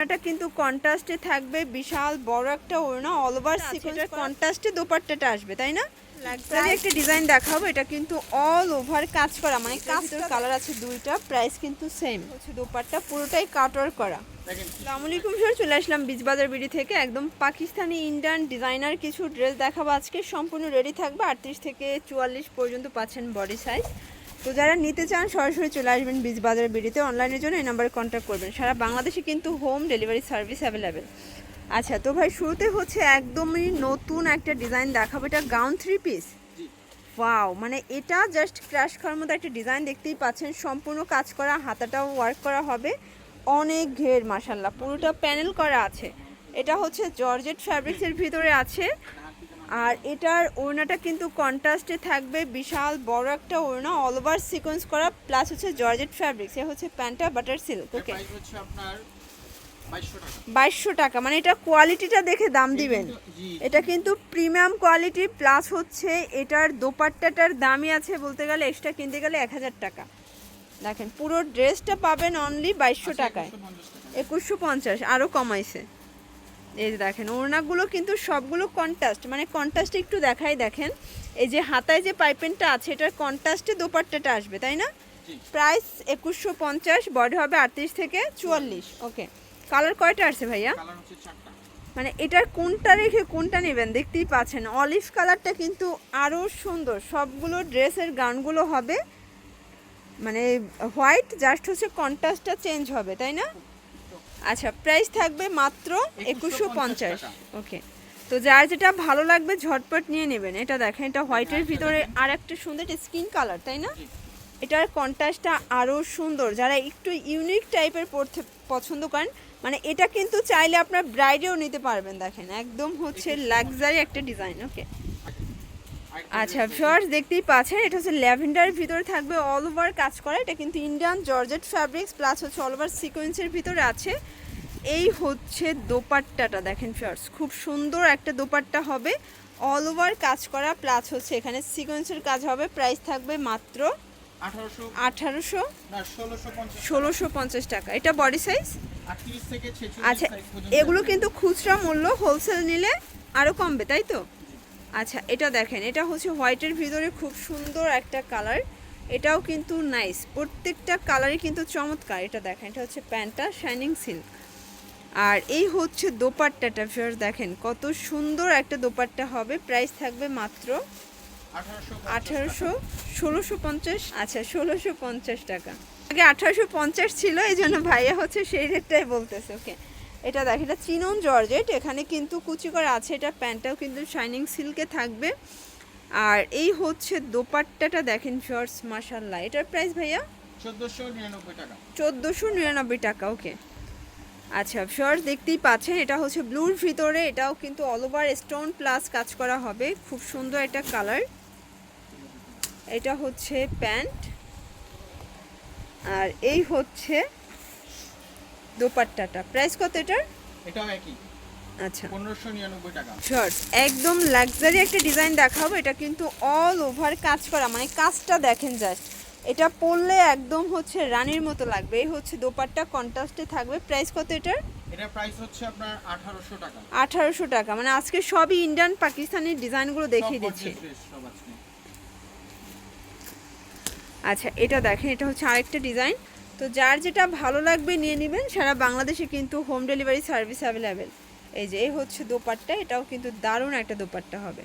এটা কিন্তু কন্ট্রাস্টে থাকবে বিশাল বড় একটা ওড়না অল ওভার সিকোয়েন্সের কন্ট্রাস্টে দোপাট্টাটা আসবে তাই না? লাক্সারি একটা ডিজাইন দেখাবো এটা কিন্তু অল ওভার কাজ করা মানে কাজটার কালার আছে দুইটা প্রাইস কিন্তু সেম হচ্ছে দোপাট্টা পুরোটাই কাটওয়ার করা। আসসালামু আলাইকুম স্যার চলে আসলাম বীজবাজার বিডি থেকে একদম পাকিস্তানি ইন্ডিয়ান ডিজাইনার কিছু ড্রেস দেখাবো আজকে সম্পূর্ণ রেডি থাকবে আটত্রিশ থেকে চুয়াল্লিশ পর্যন্ত পাচ্ছেন বডি সাইজ তো যারা নিতে চান সরাসরি চলে আসবেন বীজবাজার বিডিতে। অনলাইনের জন্য এই নাম্বারে কন্ট্যাক্ট করবেন। সারা বাংলাদেশে কিন্তু হোম ডেলিভারি সার্ভিস অ্যাভেলেবেল আচ্ছা তো ভাই শুরুতে হচ্ছে একদমই নতুন একটা ডিজাইন দেখাবো। এটা গাউন থ্রি পিস ওয়াও মানে এটা জাস্ট ক্র্যাশ খাওয়ার মতো একটা ডিজাইন দেখতেই পাচ্ছেন। সম্পূর্ণ কাজ করা হাতাটাও ওয়ার্ক করা হবে। অনেক ঘের মাসাল্লাহ পুরোটা প্যানেল করা আছে। এটা হচ্ছে জর্জেট ফ্যাব্রিক্সের ভিতরে আছে। আর এটার ওড়নাটা কিন্তু কন্ট্রাস্টে থাকবে বিশাল বড় একটা ওড়না অল ওভার সিকোয়েন্স করা প্লাস হচ্ছে জর্জেট ফ্যাব্রিক্স এ হচ্ছে প্যান্টটা বাটার সিল্ক ওকে প্রাইস হচ্ছে আপনার 2200 টাকা। বাইশশো টাকা মানে এটা কোয়ালিটিটা দেখে দাম দিবেন। এটা কিন্তু প্রিমিয়াম কোয়ালিটি প্লাস হচ্ছে এটার দোপাট্টাটার দামই আছে বলতে গেলে এক্সট্রা কিনতে গেলে এক হাজার টাকা। দেখেন পুরো ড্রেসটা পাবেন অনলি বাইশশো টাকায়। একুশশো পঞ্চাশ আরও কমাইছে। এই যে দেখেন ওড়নাগুলো কিন্তু সবগুলো কন্ট্রাস্ট মানে কন্ট্রাস্ট একটু দেখাই দেখেন। এই যে হাতায় যে পাইপেনটা আছে এটার কন্ট্রাস্টে দোপাট্টাটা আসবে তাই না? প্রাইস একুশশো পঞ্চাশ বডি হবে আটত্রিশ থেকে চুয়াল্লিশ ওকে কালার কয়টা আসছে ভাইয়া? মানে এটার কোনটা রেখে কোনটা নেবেন দেখতেই পাচ্ছেন। অলিভ কালারটা কিন্তু আরও সুন্দর সবগুলো ড্রেসের গানগুলো হবে। মানে হোয়াইট জাস্ট হচ্ছে কন্ট্রাস্টটা চেঞ্জ হবে তাই না? আচ্ছা প্রাইস থাকবে মাত্র একুশশো পঞ্চাশ ওকে তো যার যেটা ভালো লাগবে ঝটপট নিয়ে নেবেন। এটা দেখেন এটা হোয়াইটের ভিতরে আর একটা সুন্দর স্কিন কালার তাই না? এটার কন্ট্রাস্টটা আরও সুন্দর। যারা একটু ইউনিক টাইপের পড়তে পছন্দ করেন মানে এটা কিন্তু চাইলে আপনার ব্রাইডেও নিতে পারবেন দেখেন। একদম হচ্ছে লাক্সারি একটা ডিজাইন ওকে আচ্ছা ফিওর্স দেখতেই পাচ্ছেন এটা হচ্ছে ল্যাভেন্ডারের ভিতরে থাকবে অল ওভার কাজ করা। এটা কিন্তু ইন্ডিয়ান জর্জেট ফ্যাব্রিক্স প্লাস হচ্ছে অল ওভার সিকোয়েন্সের ভিতরে আছে। এই হচ্ছে দোপাট্টাটা দেখেন ফিওর্স খুব সুন্দর একটা দোপাট্টা হবে। অল ওভার কাজ করা প্লাস হচ্ছে এখানে সিকোয়েন্সের কাজ হবে প্রাইস থাকবে মাত্র আঠারোশো ষোলোশো পঞ্চাশ টাকা। এটা বডি সাইজ 38 থেকে 46 আচ্ছা এগুলো কিন্তু খুচরা মূল্য হোলসেল নিলে আরও কমবে তাই তো? আচ্ছা এটা দেখেন, এটা হচ্ছে হোয়াইটের ভিতরে খুব সুন্দর একটা কালার। এটাও কিন্তু নাইস, প্রত্যেকটা কালারই কিন্তু চমৎকার। এটা দেখেন, এটা হচ্ছে প্যান্টটা, শাইনিং সিল্ক। আর এই হচ্ছে দোপাট্টাটা ফিয়ার দেখেন, কত সুন্দর একটা দোপাট্টা হবে। প্রাইস থাকবে মাত্র আঠারোশো ষোলোশো পঞ্চাশ। আচ্ছা ষোলোশো পঞ্চাশ টাকা। আগে আঠারোশো পঞ্চাশ ছিল, এই জন্য ভাইয়া হচ্ছে সেই রেটটাই বলতেছে ওকে এটা দেখ এটা চিনন জর্জেট এখানে কিন্তু কুচি করা আছে এটা প্যান্টটাও কিন্তু শাইনিং সিল্কে থাকবে। আর এই হচ্ছে দোপাট্টাটা দেখেন শর্টস মাসাল্লাহ এটার প্রাইস ভাইয়া? 1499 টাকা। চোদ্দোশো নিরানব্বই টাকা ওকে আচ্ছা শর্টস দেখতেই পাচ্ছেন এটা হচ্ছে ব্লুর ভিতরে এটাও কিন্তু অল ওভার স্টোন প্লাস কাজ করা হবে। খুব সুন্দর একটা কালার এটা হচ্ছে প্যান্ট। আর এই হচ্ছে দোপাট্টাটা। প্রাইস কত এটার? এটাও একই। আচ্ছা। 1599 টাকা। শর্টস একদম লাক্সারি একটা ডিজাইন দেখাবো। এটা কিন্তু অল ওভার কাজ করা। মানে কাজটা দেখেন জাস্ট এটা পরলে একদম হচ্ছে রানীর মতো লাগবে। এই হচ্ছে দোপাট্টা কন্ট্রাস্টে থাকবে। প্রাইস কত এটার? এটার প্রাইস হচ্ছে আপনার 1800 টাকা। আঠারোশো টাকা। মানে আজকে সবই ইন্ডিয়ান পাকিস্তানি ডিজাইনগুলো দেখিয়ে দিচ্ছি। আচ্ছা এটা দেখেন। এটা হচ্ছে আরেকটা ডিজাইন তো যার যেটা ভালো লাগবে নিয়ে নেবেন সারা বাংলাদেশে কিন্তু হোম ডেলিভারি সার্ভিস অ্যাভেলেবেল এই যে এই হচ্ছে দোপাট্টা এটাও কিন্তু দারুণ একটা দোপাট্টা হবে।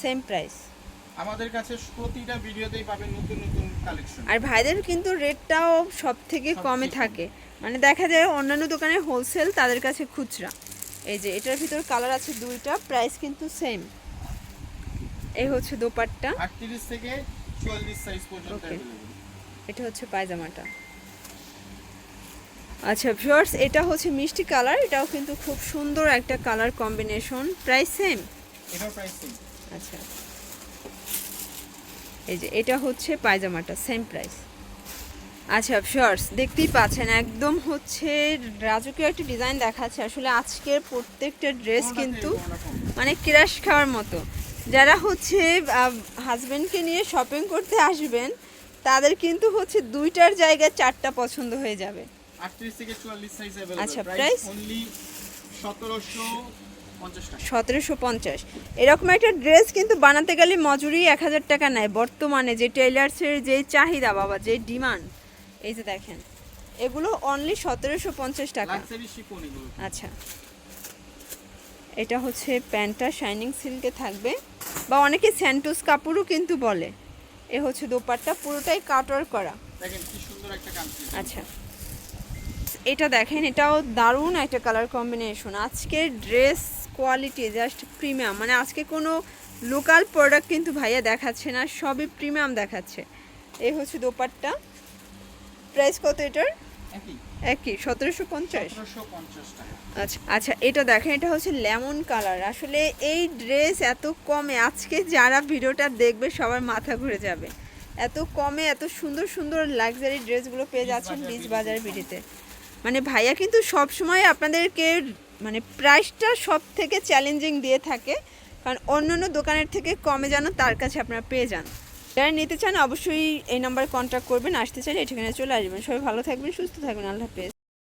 সেম প্রাইস আমাদের কাছে প্রতিটা ভিডিওতেই পাবেন নতুন নতুন কালেকশন আর ভাইদের কিন্তু রেটটাও সব থেকে কমে থাকে। মানে দেখা যায় অন্যান্য দোকানে হোলসেল তাদের কাছে খুচরা। এই যে এটার ভিতর কালার আছে দুইটা প্রাইস কিন্তু সেম এই হচ্ছে দোপাট্টা। 38 থেকে 44 সাইজ পর্যন্ত এটা হচ্ছে পায়জামাটা। আচ্ছা ভিউয়ার্স এটা হচ্ছে মিষ্টি কালার এটাও কিন্তু খুব সুন্দর একটা কালার কম্বিনেশন। প্রাইস সেম আচ্ছা। এই যে এটা হচ্ছে পায়জামাটা সেম প্রাইস আচ্ছা শর্টস দেখতেই পাচ্ছেন একদম হচ্ছে রাজকীয় একটা ডিজাইন দেখাচ্ছে। আসলে আজকের প্রত্যেকটা ড্রেস কিন্তু মানে ক্রাশ খাওয়ার মতো। যারা হচ্ছে হাজবেন্ডকে নিয়ে শপিং করতে আসবেন তাদের কিন্তু হচ্ছে দুইটার জায়গায় চারটা পছন্দ হয়ে যাবে। 38 থেকে 44 সাইজ আচ্ছা, अवेलेबल price? প্রাইস অনলি 1750 টাকা সতেরোশো পঞ্চাশ এরকম একটা ড্রেস কিন্তু বানাতে গেলে মজুরি এক হাজার টাকা নেয় বর্তমানে যে টেইলার্সের যে চাহিদা বাবা যে ডিমান্ড এই যে দেখেন এগুলো অনলি সতেরোশো পঞ্চাশ টাকা লাক্সারি শিফন এগুলো আচ্ছা এটা হচ্ছে প্যান্টটা শাইনিং সিল্কে থাকবে বা অনেকে স্যান্টোস কাপড়ও কিন্তু বলে এ হচ্ছে দোপাট্টা পুরোটাই কাটওয়ার করা দেখেন কি সুন্দর একটা কাঞ্চি আচ্ছা এটা দেখেন এটাও দারুণ একটা কালার কম্বিনেশন আজকের ড্রেস কোয়ালিটি জাস্ট প্রিমিয়াম মানে আজকে কোনো লোকাল প্রোডাক্ট কিন্তু ভাইয়া দেখাচ্ছে না সবই প্রিমিয়াম দেখাচ্ছে। এই হচ্ছে দোপাট্টা। প্রাইস কত এটার? একই। সতেরোশো পঞ্চাশ? আচ্ছা আচ্ছা এটা দেখেন এটা হচ্ছে লেমন কালার আসলে এই ড্রেস এত কমে আজকে যারা ভিডিওটা দেখবে সবার মাথা ঘুরে যাবে। এত কমে এত সুন্দর সুন্দর লাক্সারি ড্রেসগুলো পেয়ে যাচ্ছেন বিচ বাজার কম। মানে ভাইয়া কিন্তু সব সময় আপনাদেরকে মানে প্রাইসটা সব থেকে চ্যালেঞ্জিং দিয়ে থাকে। কারণ অন্য অন্য দোকানের থেকে কমে যেন তার কাছে আপনারা পেয়ে যান। যারা নিতে চান অবশ্যই এই নাম্বারে কন্ট্যাক্ট করবেন। আসতে চান এই ঠিকানায় চলে আসবেন। সবাই ভালো থাকবেন, সুস্থ থাকবেন। আল্লাহ হাফেজ।